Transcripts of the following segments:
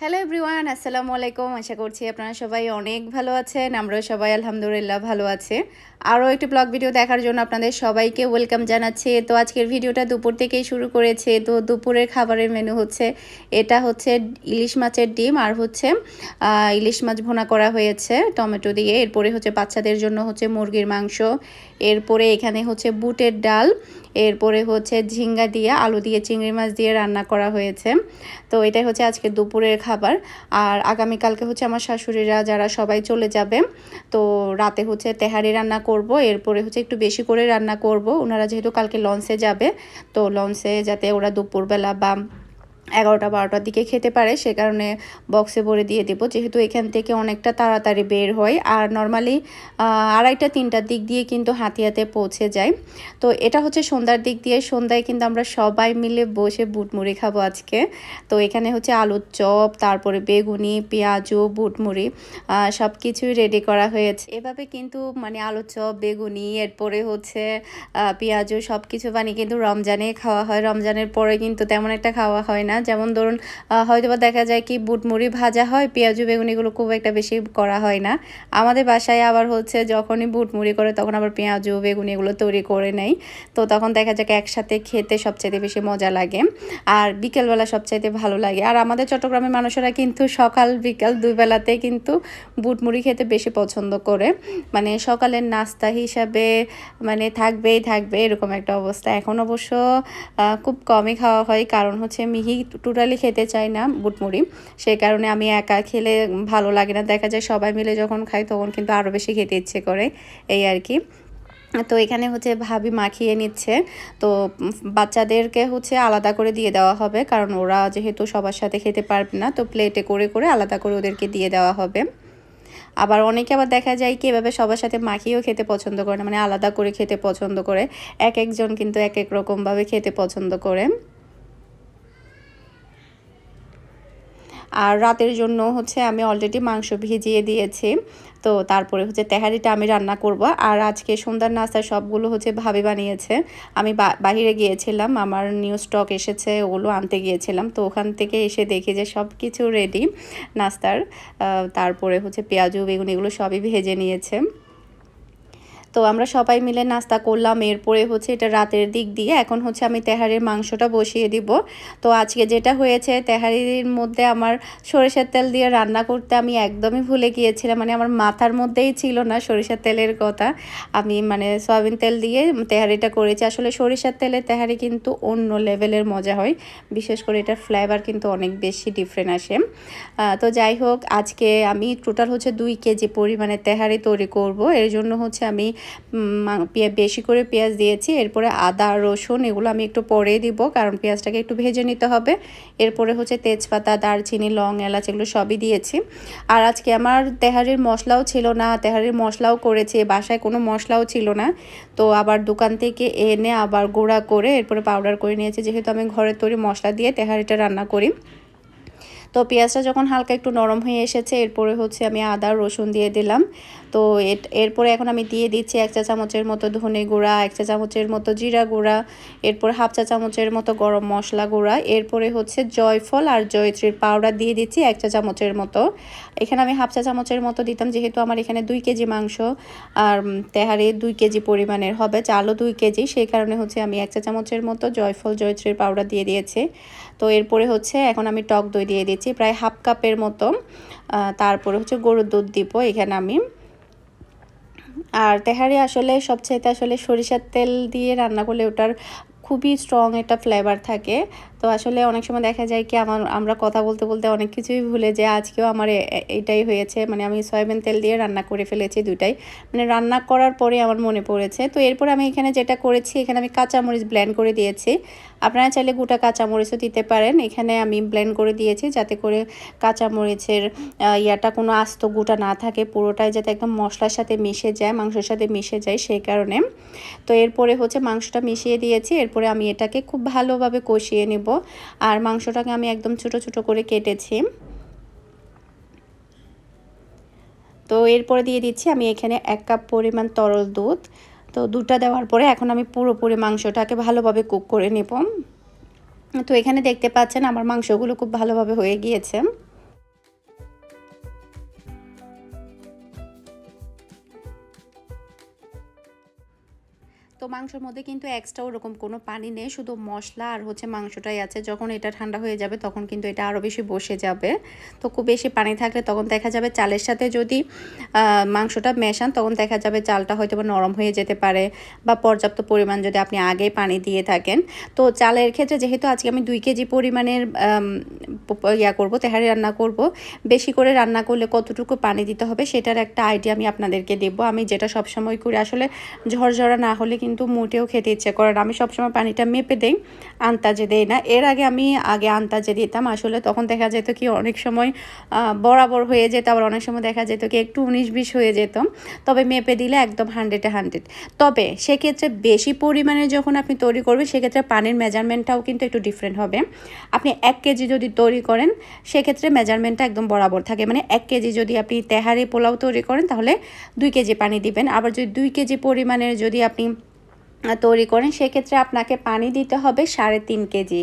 Hello everyone আসসালামু আলাইকুম আশা করছি আপনারা সবাই অনেক ভালো আছেন। আমরাও সবাই আলহামদুলিল্লাহ ভালো আছে। আরও একটি ব্লগ ভিডিও দেখার জন্য আপনাদের সবাইকে ওয়েলকাম জানাচ্ছি। তো আজকের ভিডিওটা দুপুর থেকেই শুরু করেছে। তো দুপুরের খাবারের মেনু হচ্ছে, এটা হচ্ছে ইলিশ মাছের ডিম আর হচ্ছে ইলিশ মাছ ভোনা করা হয়েছে টমেটো দিয়ে। এরপরে হচ্ছে বাচ্চাদের জন্য হচ্ছে মুরগির মাংস। এরপরে এখানে হচ্ছে বুটের ডাল। এরপরে হচ্ছে ঝিঙ্গা দিয়ে আলু দিয়ে, চিংড়ি মাছ দিয়ে রান্না করা হয়েছে। তো এটাই হচ্ছে আজকে দুপুরের খাবার। আর আগামীকালকে হচ্ছে আমার শাশুড়িরা যারা সবাই চলে যাবে, তো রাতে হচ্ছে তেহারি রান্না করব। এরপরে হচ্ছে একটু বেশি করে রান্না করব। ওনারা যেহেতু কালকে লঞ্চে যাবে, তো লঞ্চে যাতে ওরা দুপুরবেলা বা এগারোটা বারোটার দিকে খেতে পারে সে কারণে বক্সে ভরে দিয়ে দেবো। যেহেতু এখান থেকে অনেকটা তাড়াতাড়ি বের হয় আর নর্মালি আড়াইটা তিনটার দিক দিয়ে কিন্তু হাতিয়াতে পৌঁছে যায়। তো এটা হচ্ছে সন্ধ্যার দিক দিয়ে সন্ধ্যায় কিন্তু আমরা সবাই মিলে বসে বুটমুড়ি খাব আজকে। তো এখানে হচ্ছে আলুর চপ তারপরে বেগুনি পেঁয়াজু বুটমুড়ি সব কিছুই রেডি করা হয়েছে। এভাবে কিন্তু মানে আলুর চপ বেগুনি এরপরে হচ্ছে আহ, পেঁয়াজু সব কিছু বানিয়ে কিন্তু রমজানে খাওয়া হয়। রমজানের পরে কিন্তু তেমন একটা খাওয়া হয় না। যেমন ধরুন হয়তো হয়তোবা দেখা যায় কি বুটমুড়ি ভাজা হয়, পেঁয়াজু বেগুনিগুলো খুব একটা বেশি করা হয় না। আমাদের বাসায় আবার হচ্ছে যখনই বুটমুড়ি করে তখন আবার পেঁয়াজু বেগুনি এগুলো তৈরি করে নেই। তো তখন দেখা যাক একসাথে খেতে সবচাইতে বেশি মজা লাগে। আর বিকেলবেলা সবচাইতে ভালো লাগে। আর আমাদের চট্টগ্রামের মানুষেরা কিন্তু সকাল বিকাল দুই বেলাতে কিন্তু বুটমুড়ি খেতে বেশি পছন্দ করে। মানে সকালের নাস্তা হিসাবে মানে থাকবেই থাকবে, এরকম একটা অবস্থা। এখন অবশ্য খুব কমই খাওয়া হয়। কারণ হচ্ছে মিহি টোটালি খেতে চাই না, বুটমুড়ি। সেই কারণে আমি একা খেলে ভালো লাগে না। দেখা যায় সবাই মিলে যখন খাই তখন কিন্তু আরও বেশি খেতে ইচ্ছে করে, এই আর কি। তো এখানে হচ্ছে ভাবি মাখিয়ে নিচ্ছে। তো বাচ্চাদেরকে হচ্ছে আলাদা করে দিয়ে দেওয়া হবে, কারণ ওরা যেহেতু সবার সাথে খেতে পারবে না, তো প্লেটে করে করে আলাদা করে ওদেরকে দিয়ে দেওয়া হবে। আবার অনেকে আবার দেখা যায় কি, এভাবে সবার সাথে মাখিয়েও খেতে পছন্দ করে না মানে আলাদা করে খেতে পছন্দ করে। এক একজন কিন্তু এক এক রকমভাবে খেতে পছন্দ করে। আর রাতের জন্য হচ্ছে আমি অলরেডি মাংস ভিজিয়ে দিয়েছি। তো তারপরে হচ্ছে তেহারিটা আমি রান্না করব। আর আজকে সন্ধ্যার নাস্তা সবগুলো হচ্ছে ভাবে বানিয়েছে। আমি বাহিরে গিয়েছিলাম, আমার নিউ স্টক এসেছে, ওগুলো আনতে গিয়েছিলাম। তো ওখান থেকে এসে দেখি যে সব কিছু রেডি নাস্তার তারপরে হচ্ছে পেঁয়াজু, বেগুন, এগুলো সবই ভেজে নিয়েছে। তো আমরা সবাই মিলে নাস্তা করলাম। এরপরে হচ্ছে এটা রাতের দিক দিয়ে। এখন হচ্ছে আমি তেহারির মাংসটা বসিয়ে দিব। তো আজকে যেটা হয়েছে, তেহারির মধ্যে আমার সরিষার তেল দিয়ে রান্না করতে আমি একদমই ভুলে গিয়েছিলাম। মানে আমার মাথার মধ্যেই ছিল না সরিষার তেলের কথা। আমি মানে সয়াবিন তেল দিয়ে তেহারিটা করেছি। আসলে সরিষার তেলের তেহারি কিন্তু অন্য লেভেলের মজা হয়। বিশেষ করে এটার ফ্লেভার কিন্তু অনেক বেশি ডিফারেন্ট আসে। তো যাই হোক, আজকে আমি টোটাল হচ্ছে দুই কেজি পরিমাণে তেহারি তৈরি করব। এর জন্য হচ্ছে আমি বেশি করে পেঁয়াজ দিয়েছি। এরপরে আদা, রসুন এগুলো আমি একটু পরে দিব, কারণ পেঁয়াজটাকে একটু ভেজে নিতে হবে। এরপরে হচ্ছে তেজপাতা, দারচিনি, লং, এলাচ এগুলো সবই দিয়েছি। আর আজকে আমার তেহারির মশলাও ছিল না, তেহারির মশলাও করেছি, বাসায় কোনো মশলাও ছিল না। তো আবার দোকান থেকে এনে আবার গুঁড়া করে এরপরে পাউডার করে নিয়েছি, যেহেতু আমি ঘরের তৈরি মশলা দিয়ে তেহারিটা রান্না করি। তো পেঁয়াজটা যখন হালকা একটু নরম হয়ে এসেছে, এরপরে হচ্ছে আমি আদা, রসুন দিয়ে দিলাম। তো এরপরে এখন আমি দিয়ে দিচ্ছি এক চা চামচের মতো ধনে গুঁড়া, এক চা চামচের মতো জিরা গুঁড়া, এরপর হাফ চা চামচের মতো গরম মশলা গুঁড়া, এরপরে হচ্ছে জয়ফল আর জয়ত্রীর পাউডার দিয়ে দিচ্ছি এক চা চামচের মতো। এখানে আমি হাফ চা চামচের মতো দিতাম, যেহেতু আমার এখানে দুই কেজি মাংস আর তেহারি দুই কেজি পরিমাণের হবে, চালও দুই কেজি, সেই কারণে হচ্ছে আমি এক চা চামচের মতো জয়ফল, জয়ত্রীর পাউডার দিয়ে দিয়েছি। তো এরপরে হচ্ছে এখন আমি টক দই দিয়ে দিচ্ছি, প্রায় হাফ কাপের মতো তারপরে হচ্ছে গরুর দুধ দিব এখানে আমি। আর তেহারি আসলে সবচাইতে আসলে সরিষার তেল দিয়ে রান্না করলে ওটার খুবই স্ট্রং একটা ফ্লেভার থাকে। তো আসলে অনেক সময় দেখা যায় কি আমার, আমরা কথা বলতে বলতে অনেক কিছুই ভুলে যে আজকেও আমার এটাই হয়েছে। মানে আমি সয়াবিন তেল দিয়ে রান্না করে ফেলেছি দুটাই মানে রান্না করার পরে আমার মনে পড়েছে। তো এরপর আমি এখানে যেটা করেছি, এখানে আমি কাঁচামরিচ ব্লেন্ড করে দিয়েছি। আপনারা চাইলে গোটা কাঁচামরিচও দিতে পারেন। এখানে আমি ব্লেন্ড করে দিয়েছি যাতে করে কাঁচামরিচের ইয়াটা কোনো আস্ত গোটা না থাকে। পুরোটাই যাতে একদম মশলার সাথে মিশে যায়, মাংসের সাথে মিশে যায় সেই কারণে। তো এরপরে হচ্ছে মাংসটা মিশিয়ে দিয়েছি। এরপরে আমি এটাকে খুব ভালোভাবে কষিয়ে নেব। আর মাংসটাকে আমি একদম ছোট ছোট করে কেটেছি। তো এরপরে দিয়ে দিচ্ছি আমি এখানে এক কাপ পরিমাণ তরল দুধ। তো দুধটা দেওয়ার পরে এখন আমি পুরোপুরি মাংসটাকে ভালোভাবে কুক করে নেব। তো এখানে দেখতে পাচ্ছেন আমার মাংসগুলো খুব ভালোভাবে হয়ে গিয়েছে। মাংসের মধ্যে কিন্তু এক্সট্রা ওরকম কোনো পানি নেই, শুধু মশলা আর হচ্ছে মাংসটাই আছে। যখন এটা ঠান্ডা হয়ে যাবে তখন কিন্তু এটা আরও বেশি বসে যাবে। তো খুব বেশি পানি থাকলে তখন দেখা যাবে চালের সাথে যদি মাংসটা মেশান তখন দেখা যাবে চালটা হয়তো বা নরম হয়ে যেতে পারে বা পর্যাপ্ত পরিমাণ যদি আপনি আগেই পানি দিয়ে থাকেন। তো চালের ক্ষেত্রে যেহেতু আজকে আমি দুই কেজি পরিমাণের ইয়া করব, তেহারি রান্না করব, বেশি করে রান্না করলে কতটুকু পানি দিতে হবে সেটার একটা আইডিয়া আমি আপনাদেরকে দেবো। আমি যেটা সবসময় করি, আসলে ঝরঝরা না হলে কিন্তু মোটেও খেতে ইচ্ছে করে না। আমি সবসময় পানিটা মেপে দেই আন্তাজে দেই না। এর আগে আমি আগে আন্তাজে দিতাম। আসলে তখন দেখা যেত কি অনেক সময় বরাবর হয়ে যেত। আবার অনেক সময় দেখা যেত কি একটু উনিশ বিশ হয়ে যেত। তবে মেপে দিলে একদম হান্ড্রেডে হান্ড্রেড তবে সেক্ষেত্রে বেশি পরিমাণে যখন আপনি তৈরি করবেন, সেক্ষেত্রে পানির মেজারমেন্টটাও কিন্তু একটু ডিফারেন্ট হবে। আপনি এক কেজি যদি তৈরি করেন, সেক্ষেত্রে মেজারমেন্টটা একদম বরাবর থাকে। মানে এক কেজি যদি আপনি তেহারি পোলাও তৈরি করেন, তাহলে দুই কেজি পানি দিবেন। আবার যদি দুই কেজি পরিমাণের যদি আপনি তৈরি করেন, সেক্ষেত্রে আপনাকে পানি দিতে হবে সাড়ে তিন কেজি।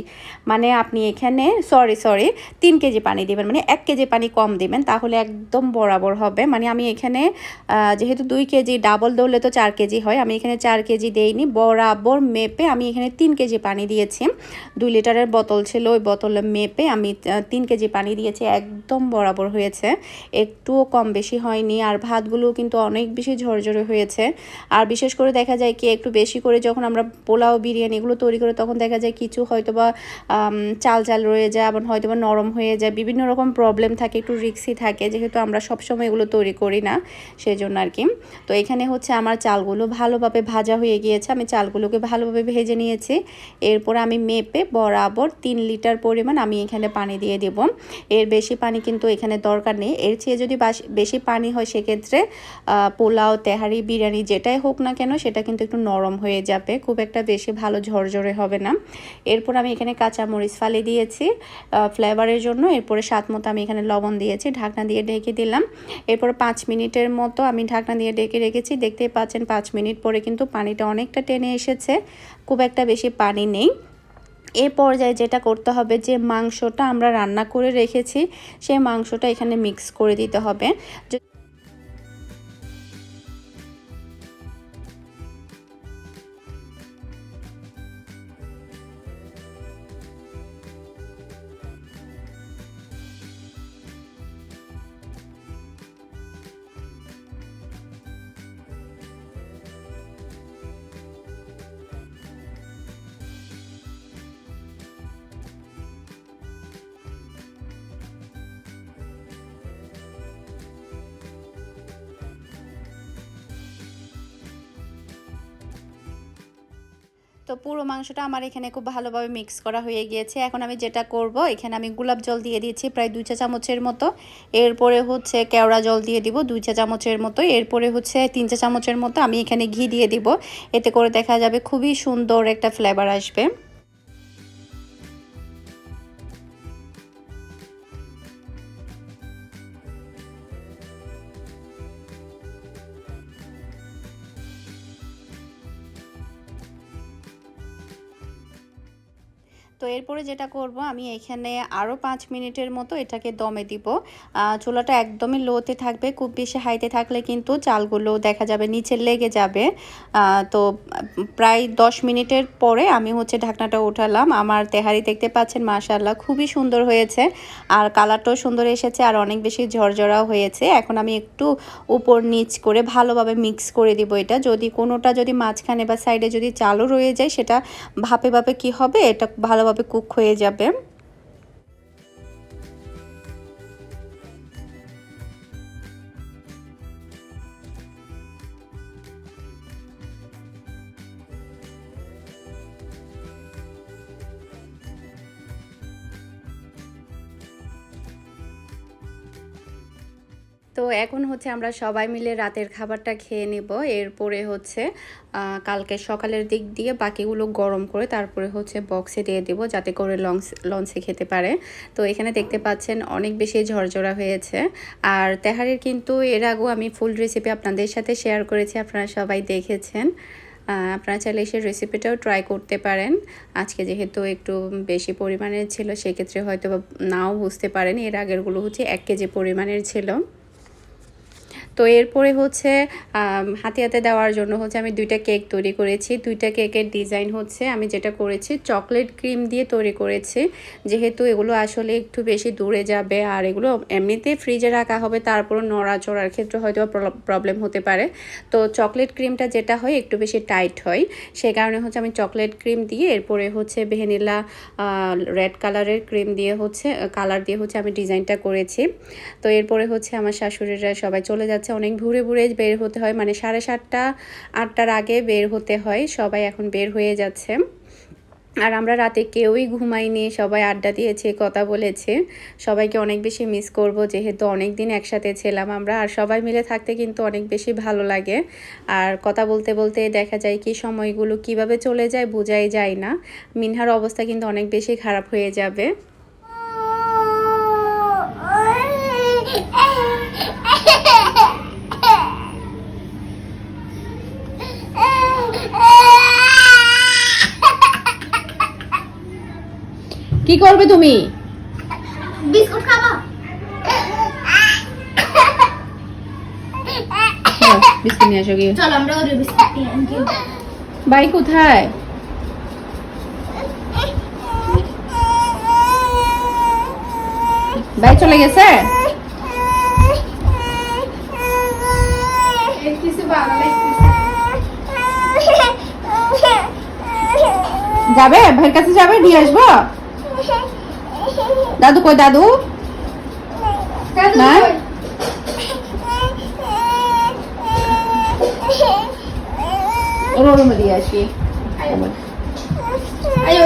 মানে আপনি এখানে সরি সরি তিন কেজি পানি দিবেন। মানে এক কেজি পানি কম দিবেন, তাহলে একদম বরাবর হবে। মানে আমি এখানে যেহেতু দুই কেজি, ডাবল দৌড়লে তো চার কেজি হয়, আমি এখানে চার কেজি দেইনি, বরাবর মেপে আমি এখানে তিন কেজি পানি দিয়েছি। দুই লিটারের বোতল ছিল, ওই বোতলে মেপে আমি তিন কেজি পানি দিয়েছি, একদম বরাবর হয়েছে। একটুও কম বেশি হয়নি, আর ভাতগুলো কিন্তু অনেক বেশি ঝরঝরে হয়েছে। আর বিশেষ করে দেখা যায় কি, একটু বেশি করে যখন আমরা পোলাও, বিরিয়ানি এগুলো তৈরি করে তখন দেখা যায় কিছু হয়তো বা চাল চাল রয়ে যায়, আবার হয়তো বা নরম হয়ে যায়, বিভিন্ন রকম প্রবলেম থাকে, একটু রিক্সি থাকে, যেহেতু আমরা সবসময় এগুলো তৈরি করি না সেই জন্য আর কি তো এখানে হচ্ছে আমার চালগুলো ভালোভাবে ভাজা হয়ে গিয়েছে, আমি চালগুলোকে ভালোভাবে ভেজে নিয়েছি। এরপর আমি মেপে বরাবর তিন লিটার পরিমাণ আমি এখানে পানি দিয়ে দেব। এর বেশি পানি কিন্তু এখানে দরকার নেই। এর চেয়ে যদি বেশি পানি হয় সেক্ষেত্রে পোলাও, তেহারি, বিরিয়ানি যেটাই হোক না কেন, সেটা কিন্তু একটু নরম হয়ে হয়ে যাবে, খুব একটা বেশি ভালো ঝরঝরে হবে না। এরপর আমি এখানে কাঁচা মরিচ ফালি দিয়েছি ফ্লেভারের জন্য। এরপরে স্বাদ মতো আমি এখানে লবণ দিয়েছি, ঢাকনা দিয়ে ঢেকে দিলাম। এরপর পাঁচ মিনিটের মতো আমি ঢাকনা দিয়ে ডেকে রেখেছি। দেখতেই পাচ্ছেন পাঁচ মিনিট পরে কিন্তু পানিটা অনেকটা টেনে এসেছে, খুব একটা বেশি পানি নেই। এ পর্যায়ে যেটা করতে হবে, যে মাংসটা আমরা রান্না করে রেখেছি, সেই মাংসটা এখানে মিক্স করে দিতে হবে। তো পুরো মাংসটা আমার এখানে খুব ভালোভাবে মিক্স করা হয়ে গিয়েছে। এখন আমি যেটা করব, এখানে আমি গোলাপ জল দিয়ে দিয়েছি প্রায় দুই চা চামচের মতো। এরপরে হচ্ছে কেওড়া জল দিয়ে দিব দুই চা চামচের মতো। এরপরে হচ্ছে তিন চা চামচের মতো আমি এখানে ঘি দিয়ে দিব। এতে করে দেখা যাবে খুবই সুন্দর একটা ফ্লেভার আসবে। তো এরপরে যেটা করব, আমি এখানে আরও পাঁচ মিনিটের মতো এটাকে দমে দিব। চুলাটা একদমই লোতে থাকবে, খুব বেশি হাইতে থাকলে কিন্তু চালগুলো দেখা যাবে নিচে লেগে যাবে। তো প্রায় দশ মিনিটের পরে আমি হচ্ছে ঢাকনাটা উঠালাম আমার তেহারি দেখতে পাচ্ছেন মাশাল্লাহ খুবই সুন্দর হয়েছে। আর কালারটাও সুন্দর এসেছে, আর অনেক বেশি ঝরঝরাও হয়েছে। এখন আমি একটু উপর নিচ করে ভালোভাবে মিক্স করে দিব এটা। যদি কোনোটা যদি মাঝখানে বা সাইডে যদি চালও রয়ে যায়, সেটা ভাপে ভাপে কি হবে? এটা ভালোভাবে ভালোভাবে কুক হয়ে যাবে। তো এখন হচ্ছে আমরা সবাই মিলে রাতের খাবারটা খেয়ে নেব। এরপরে হচ্ছে কালকে সকালের দিক দিয়ে বাকিগুলো গরম করে তারপরে হচ্ছে বক্সে দিয়ে দেব যাতে করে লঞ্চ, লঞ্চে খেতে পারে। তো এখানে দেখতে পাচ্ছেন অনেক বেশি ঝরঝরা হয়েছে। আর তেহারের কিন্তু এর আগেও আমি ফুল রেসিপি আপনাদের সাথে শেয়ার করেছি, আপনারা সবাই দেখেছেন। আপনারা চাইলে এসে রেসিপিটাও ট্রাই করতে পারেন। আজকে যেহেতু একটু বেশি পরিমাণের ছিল, সেক্ষেত্রে হয়তো নাও বুঝতে পারেন। এর আগেরগুলো হচ্ছে এক কেজি পরিমাণের ছিল। তো এরপরে হচ্ছে হাতে হাতে দেওয়ার জন্য হচ্ছে আমি দুইটা কেক তৈরি করেছি। দুইটা কেকের ডিজাইন হচ্ছে, আমি যেটা করেছি চকলেট ক্রিম দিয়ে তৈরি করেছি। যেহেতু এগুলো আসলে একটু বেশি দূরে যাবে আর এগুলো এমনিতে ফ্রিজে রাখা হবে, তারপরও নড়াচড়ার ক্ষেত্রে হয়তো প্রবলেম হতে পারে। তো চকলেট ক্রিমটা যেটা হয় একটু বেশি টাইট হয় সেই কারণে হচ্ছে আমি চকলেট ক্রিম দিয়ে এরপরে হচ্ছে ভ্যানিলা রেড কালারের ক্রিম দিয়ে হচ্ছে, কালার দিয়ে হচ্ছে আমি ডিজাইনটা করেছি। তো এরপরে হচ্ছে আমার শাশুড়িরা সবাই চলে যাচ্ছে। অনেক ঘুরে ঘুরে বের হতে হয় মানে সাড়ে সাতটা, আটটার আগে বের হতে হয়, সবাই এখন বের হয়ে যাচ্ছে। আর আমরা রাতে কেউই ঘুমাইনি, সবাই আড্ডা দিয়েছে, কথা বলেছে। সবাইকে অনেক বেশি মিস করব, যেহেতু অনেক দিন একসাথে ছিলাম আমরা। আর সবাই মিলে থাকতে কিন্তু অনেক বেশি ভালো লাগে। আর কথা বলতে বলতে দেখা যায় কি, সময়গুলো কীভাবে চলে যায় বোঝাই যায় না। মিনহার অবস্থা কিন্তু অনেক বেশি খারাপ হয়ে যাবে। কি করবে তুমি? বিস্কুট খাব। বিস্কুট নিয়ে আসো গিয়ে। চলো আমরা ওর বিস্কুট নিয়ে আনছি বাই কোথায়? বাই চলে গেছে? যাবে? ভাইয়ের কাছে যাবে? নিয়ে আসব? দাদু কই দাদু না? ওর রুমে দিয়ে আসি আয়